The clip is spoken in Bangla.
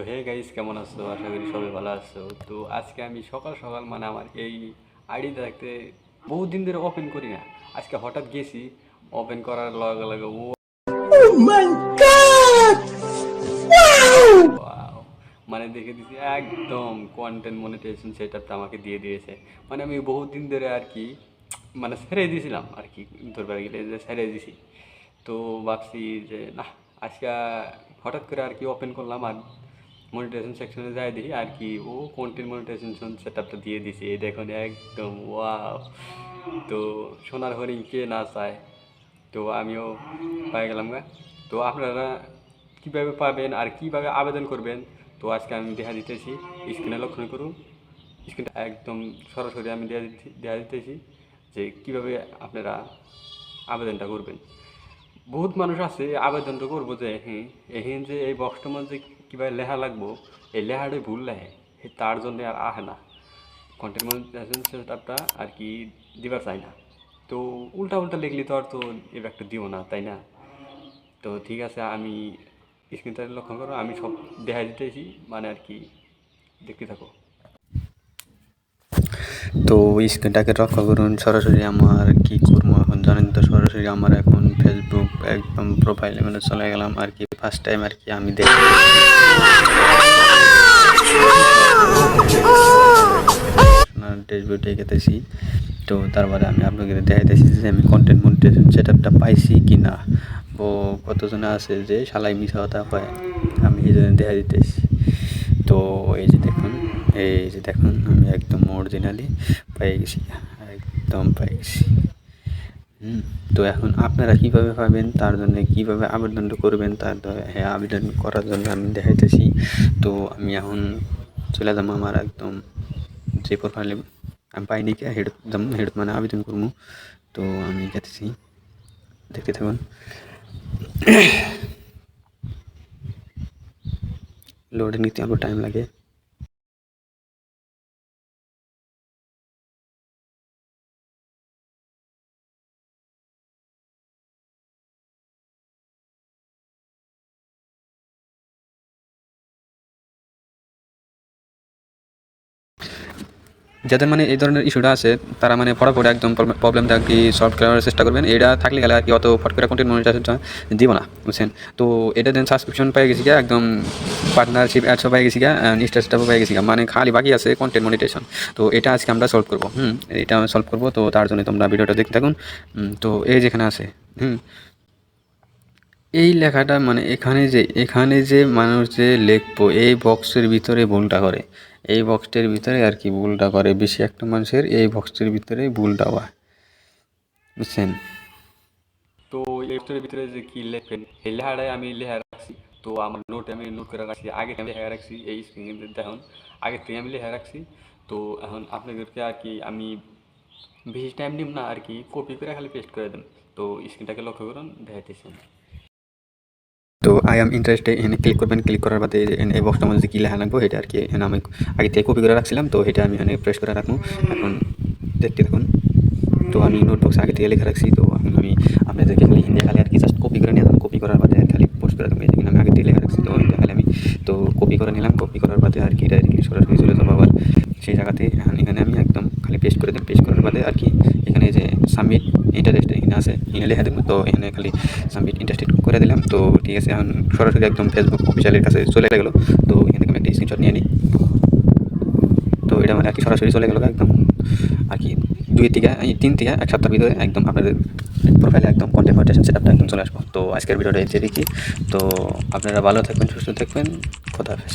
তো হে গাইস কেমন আছো? আশা করি সবাই ভালো আছো। তো আজকে আমি সকাল সকাল মানে আমার এই আইডি থাকতে বহুত দিন ধরে ওপেন করি না। আজকে হঠাৎ গেছি ওপেন করার লগে লগে ও Wow! মানে দেখে দিছি একদম কন্টেন্ট মনিটাইজেশন সেটআপটা আমাকে দিয়ে দিয়েছে। মানে আমি বহুত দিন ধরে আর কি মানে ছেড়ে দিয়েছিলাম আর কি ধরবার গেলে যে ছেড়ে দিছি। তো ভাবছি যে না আজকে হঠাৎ করে আর কি ওপেন করলাম আর মনিটাইজেশন সেকশনে যাই দিই, আর কি ও কন্টেন্ট মনিটাইজেশন সেটআপটা দিয়ে দিছে। এই দেখুন, একদম ওয়াও তো সোনার হরিণ কে না চায়? তো আমিও পাই গেলাম গা। তো আপনারা কীভাবে পাবেন আর কীভাবে আবেদন করবেন? তো আজকে আমি দেখা দিতেছি স্ক্রিনে লক্ষণ করুন। স্ক্রিনটা একদম সরাসরি আমি দেওয়া দেওয়া দিতেছি যে কীভাবে আপনারা আবেদনটা করবেন। বহুত মানুষ আছে আবেদনটা করব যে হ্যাঁ এহেন যে এই বক্সটার মধ্যে কীভাবে লেহা লাগবো, এই লেহাটে ভুল লেহে সে তার জন্য আর আহে না। কন্টেন্ট মনিটাইজেশন সেটআপটা আর কি দিবার চাই না। তো উল্টা উল্টা লিখলে তো আর তো এর একটা দিও না, তাই না। তো ঠিক আছে, আমি স্ক্রিনটা লক্ষ্য করো আমি সব দেখা দিতেছি মানে আর কি দেখতে থাকো। তো স্ক্রিনটাকে রক্ষা করুন। সরাসরি আমার কি করব এখন জানেন তো, সরাসরি আমার এখন ফেসবুক একদম প্রোফাইলে মানে চলে গেলাম আর কি। ফার্স্ট টাইম আর কি আমি দেখি। ড্যাশবোর্ডে গেতেছি। তো তারপরে আমি আপনাকে দেখাইতেছি যে আমি কন্টেন্ট মনিটাইজেশন সেট আপটা পাইছি কি না ও কতজনে আছে যে শালাই মিশা কথা পায় আমি এই জন্য দেখা দিতেছি। তো এই যে দেখুন। এই যে দেখুন আমি একদম অরিজিনালি পেয়ে গেছি একদম পেয়ে গেছি। হুম, তো এখন আপনারা কীভাবে পাবেন তার জন্য কীভাবে আবেদনটা করবেন তার হ্যাঁ আবেদন করার জন্য আমি দেখাইতেছি। তো আমি এখন চলে যাব আমার একদম যে প্রোফাইলে আমি পাইনি হেড যাম হেড মানে আবেদন করব। তো আমি গেতেছি দেখতে থাকুন। লোডে নিতে আরও টাইম লাগে। যাদের মানে এই ধরনের ইস্যুটা আছে, তারা মানে ফটাফট একদম প্রবলেমটা আর কি সলভ করার চেষ্টা করবেন। এটা থাকলে গেলে আর কি অত ফট করে কন্টেন্ট মনিটাইজেশন দিব না, বুঝছেন? তো এটা দেন সাবস্ক্রিপশন পেয়ে গেছি একদম পার্টনারশিপ অ্যাডসও পেয়ে গেছি গা স্টেটাসটাও পেয়ে গেছি মানে খালি বাকি আছে কন্টেন্ট মনিটাইজেশন তো এটা আজকে আমরা সলভ করব, হুম? এটা আমি সলভ করব, তো তার জন্য তোমরা ভিডিওটা দেখতে থাকুন। তো এই যেখানে আছে, হুম? এই লেখাটা মানে এখানে যে এখানে যে মানুষ যে লিখব, এই বক্সের ভিতরে ভুলটা করে। এই বক্সটির ভিতরে আর কি ভুলটা করে। বেশি একটা মানুষের এই বক্সটির ভিতরে ভুলটা হয় বুঝছেন? তো এই পোস্টের ভিতরে যে কি লেখবেন এই লেখাটাই আমি লেখা রাখছি। তো আমার নোট আমি নোট করে রাখছি। আগে আমি লেখা রাখছি এই স্ক্রিনে দেখুন, আগে থেকে আমি লেখা রাখছি। তো এখন আপনাদেরকে আর কি আমি বেশি টাইম নিব না, আর কি কপি করে খালি পেস্ট করে দেন। তো স্ক্রিনটাকে লক্ষ্য করুন, দেখাইতেছি আই এম ইন্টারেস্টে এখানে ক্লিক করবেন ক্লিক করার বাদে এই বক্সটার মধ্যে কী লেখা লাগবো এটা আর কি এখানে আমি আগে থেকে কপি করে রাখছিলাম, তো এটা আমি এখানে প্রেস করে রাখব। এখন দেখতে দেখুন তো আমি নোটবক্স আগে থেকে লিখে রাখছি, তো এখন আমি আপনাদেরকে খালি হিন্দি খালি আর কি জাস্ট কপি করে নিলাম কপি করার বাদে খালি পোস্ট করে দেবো। আমি আগে থেকে লিখে রাখছি, তো এটা খালি আমি, তো কপি করে নিলাম কপি করার বাদে আর কি ডাইরেক্টলি সরাসরি চলে যাব আবার সেই জায়গাতে। এখানে আমি একদম খালি পেস্ট করে দিলাম পেস্ট করার বাদে আর কি এখানে যে সাবমিট ইন্টারেস্ট এখানে আছে, এখানে লিখে দেবো তো এখানে খালি সাবমিট ইন্টারেস্টেড করে দিলাম। তো ঠিক আছে, এখন সরাসরি একদম ফেসবুক অফিসিয়ালের কাছে চলে গেলো। তো এখান থেকে আমি একটা স্ক্রিনশট নিয়ে নিই। তো এটা মানে আর কি সরাসরি চলে গেলো একদম। আর কি দুই থেকে তিন থেকে এক সপ্তাহের ভিতরে একদম আপনাদের প্রোফাইলে একদম কন্টেন্ট মনিটাইজেশন সেটআপটা একদম চলে আসব। তো আজকের ভিডিওটা এই দেখি তো আপনারা ভালো থাকবেন, সুস্থ থাকবেন। কথা হাফেজ।